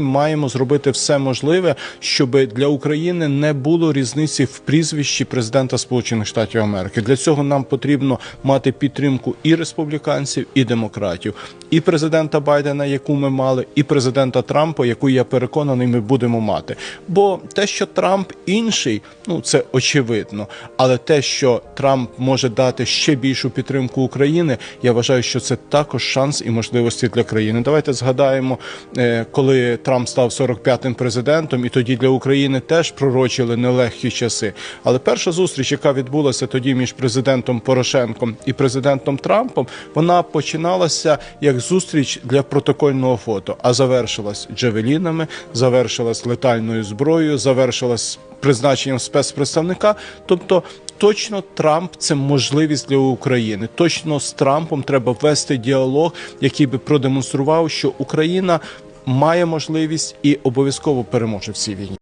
Маємо зробити все можливе, щоб для України не було різниці в прізвищі президента Сполучених Штатів Америки. Для цього нам потрібно мати підтримку і республіканців, і демократів, і президента Байдена, яку ми мали, і президента Трампа, яку я переконаний, ми будемо мати. Бо те, що Трамп інший, ну це очевидно. Але те, що Трамп може дати ще більшу підтримку України, я вважаю, що це також шанс і можливості для країни. Давайте згадаємо, е, коли Трамп став 45-м президентом, і тоді для України теж пророчили нелегкі часи. Але перша зустріч, яка відбулася тоді між президентом Порошенком і президентом Трампом, вона починалася як зустріч для протокольного фото, а завершилась джавелінами, завершилась летальною зброєю, завершилась призначенням спецпредставника. Тобто, точно Трамп це можливість для України. Точно з Трампом треба вести діалог, який би продемонстрував, що Україна має можливість і обов'язково переможе в цій війні.